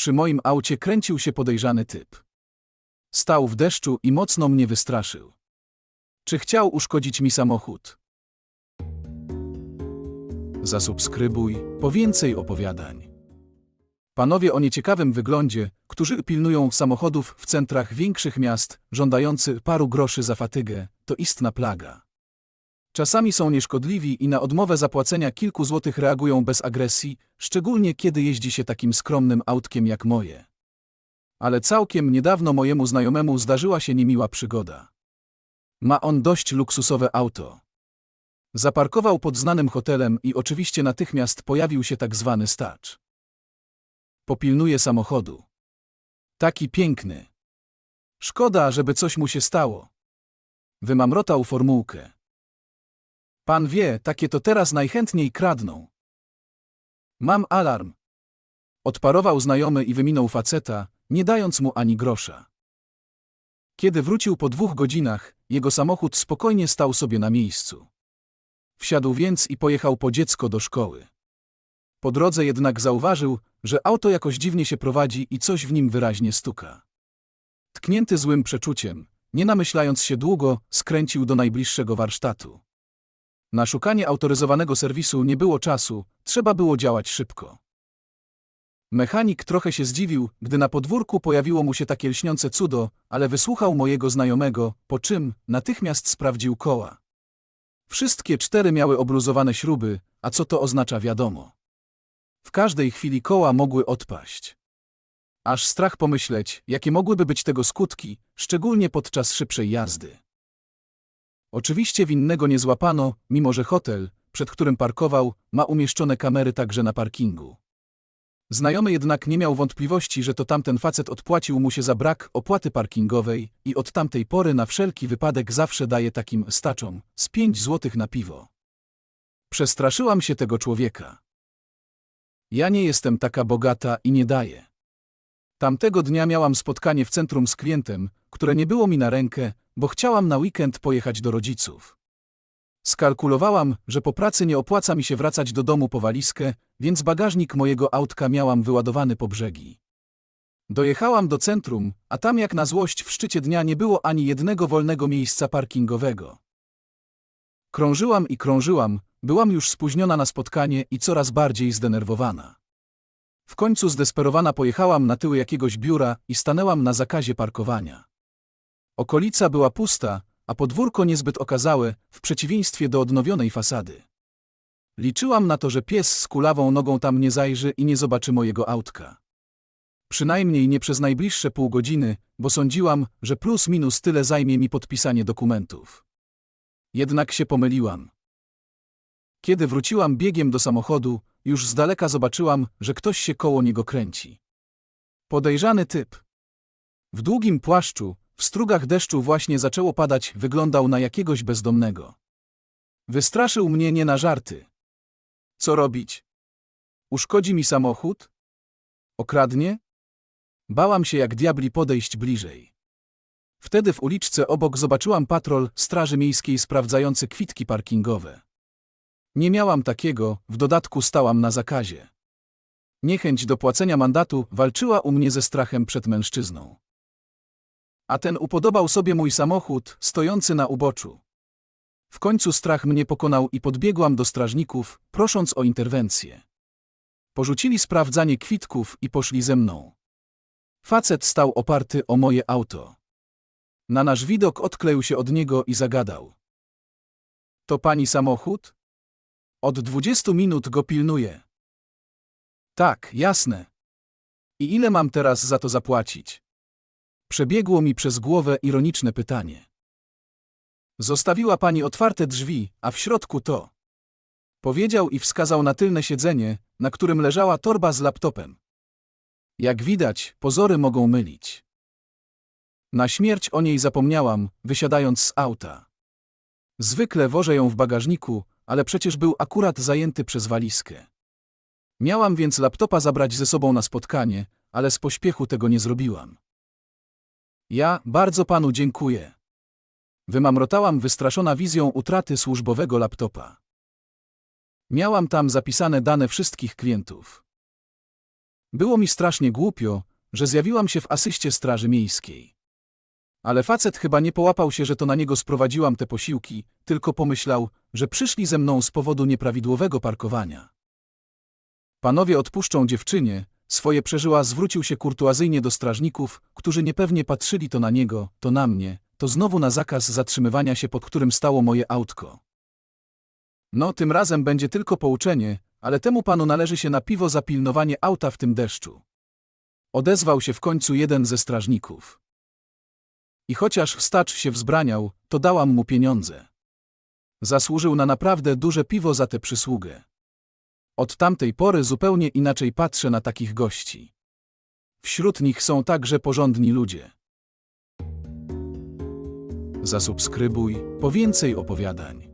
Przy moim aucie kręcił się podejrzany typ. Stał w deszczu i mocno mnie wystraszył. Czy chciał uszkodzić mi samochód? Zasubskrybuj po więcej opowiadań. Panowie o nieciekawym wyglądzie, którzy pilnują samochodów w centrach większych miast, żądający paru groszy za fatygę, to istna plaga. Czasami są nieszkodliwi i na odmowę zapłacenia kilku złotych reagują bez agresji, szczególnie kiedy jeździ się takim skromnym autkiem jak moje. Ale całkiem niedawno mojemu znajomemu zdarzyła się niemiła przygoda. Ma on dość luksusowe auto. Zaparkował pod znanym hotelem i oczywiście natychmiast pojawił się tak zwany stacz. Popilnuje samochodu. Taki piękny. Szkoda, żeby coś mu się stało. Wymamrotał formułkę. Pan wie, takie to teraz najchętniej kradną. Mam alarm. Odparował znajomy i wyminął faceta, nie dając mu ani grosza. Kiedy wrócił po dwóch godzinach, jego samochód spokojnie stał sobie na miejscu. Wsiadł więc i pojechał po dziecko do szkoły. Po drodze jednak zauważył, że auto jakoś dziwnie się prowadzi i coś w nim wyraźnie stuka. Tknięty złym przeczuciem, nie namyślając się długo, skręcił do najbliższego warsztatu. Na szukanie autoryzowanego serwisu nie było czasu, trzeba było działać szybko. Mechanik trochę się zdziwił, gdy na podwórku pojawiło mu się takie lśniące cudo, ale wysłuchał mojego znajomego, po czym natychmiast sprawdził koła. Wszystkie cztery miały obluzowane śruby, a co to oznacza wiadomo. W każdej chwili koła mogły odpaść. Aż strach pomyśleć, jakie mogłyby być tego skutki, szczególnie podczas szybszej jazdy. Oczywiście winnego nie złapano, mimo że hotel, przed którym parkował, ma umieszczone kamery także na parkingu. Znajomy jednak nie miał wątpliwości, że to tamten facet odpłacił mu się za brak opłaty parkingowej i od tamtej pory na wszelki wypadek zawsze daje takim staczom z pięć złotych na piwo. Przestraszyłam się tego człowieka. Ja nie jestem taka bogata i nie daję. Tamtego dnia miałam spotkanie w centrum z klientem, które nie było mi na rękę, bo chciałam na weekend pojechać do rodziców. Skalkulowałam, że po pracy nie opłaca mi się wracać do domu po walizkę, więc bagażnik mojego autka miałam wyładowany po brzegi. Dojechałam do centrum, a tam jak na złość w szczycie dnia nie było ani jednego wolnego miejsca parkingowego. Krążyłam i krążyłam, byłam już spóźniona na spotkanie i coraz bardziej zdenerwowana. W końcu zdesperowana pojechałam na tyły jakiegoś biura i stanęłam na zakazie parkowania. Okolica była pusta, a podwórko niezbyt okazałe, w przeciwieństwie do odnowionej fasady. Liczyłam na to, że pies z kulawą nogą tam nie zajrzy i nie zobaczy mojego autka. Przynajmniej nie przez najbliższe pół godziny, bo sądziłam, że plus minus tyle zajmie mi podpisanie dokumentów. Jednak się pomyliłam. Kiedy wróciłam biegiem do samochodu, już z daleka zobaczyłam, że ktoś się koło niego kręci. Podejrzany typ. W długim płaszczu, w strugach deszczu właśnie zaczęło padać, wyglądał na jakiegoś bezdomnego. Wystraszył mnie nie na żarty. Co robić? Uszkodzi mi samochód? Okradnie? Bałam się jak diabli podejść bliżej. Wtedy w uliczce obok zobaczyłam patrol Straży Miejskiej sprawdzający kwitki parkingowe. Nie miałam takiego, w dodatku stałam na zakazie. Niechęć do płacenia mandatu walczyła u mnie ze strachem przed mężczyzną. A ten upodobał sobie mój samochód, stojący na uboczu. W końcu strach mnie pokonał i podbiegłam do strażników, prosząc o interwencję. Porzucili sprawdzanie kwitków i poszli ze mną. Facet stał oparty o moje auto. Na nasz widok odkleił się od niego i zagadał. To pani samochód? Od dwudziestu minut go pilnuję. Tak, jasne. I ile mam teraz za to zapłacić? Przebiegło mi przez głowę ironiczne pytanie. Zostawiła pani otwarte drzwi, a w środku to. Powiedział i wskazał na tylne siedzenie, na którym leżała torba z laptopem. Jak widać, pozory mogą mylić. Na śmierć o niej zapomniałam, wysiadając z auta. Zwykle wożę ją w bagażniku, ale przecież był akurat zajęty przez walizkę. Miałam więc laptopa zabrać ze sobą na spotkanie, ale z pośpiechu tego nie zrobiłam. Ja bardzo panu dziękuję. Wymamrotałam wystraszona wizją utraty służbowego laptopa. Miałam tam zapisane dane wszystkich klientów. Było mi strasznie głupio, że zjawiłam się w asyście straży miejskiej. Ale facet chyba nie połapał się, że to na niego sprowadziłam te posiłki, tylko pomyślał, że przyszli ze mną z powodu nieprawidłowego parkowania. Panowie odpuszczą dziewczynie, swoje przeżyła zwrócił się kurtuazyjnie do strażników, którzy niepewnie patrzyli to na niego, to na mnie, to znowu na zakaz zatrzymywania się, pod którym stało moje autko. No, tym razem będzie tylko pouczenie, ale temu panu należy się na piwo za pilnowanie auta w tym deszczu. Odezwał się w końcu jeden ze strażników. I chociaż stacz się wzbraniał, to dałam mu pieniądze. Zasłużył na naprawdę duże piwo za tę przysługę. Od tamtej pory zupełnie inaczej patrzę na takich gości. Wśród nich są także porządni ludzie. Zasubskrybuj po więcej opowiadań.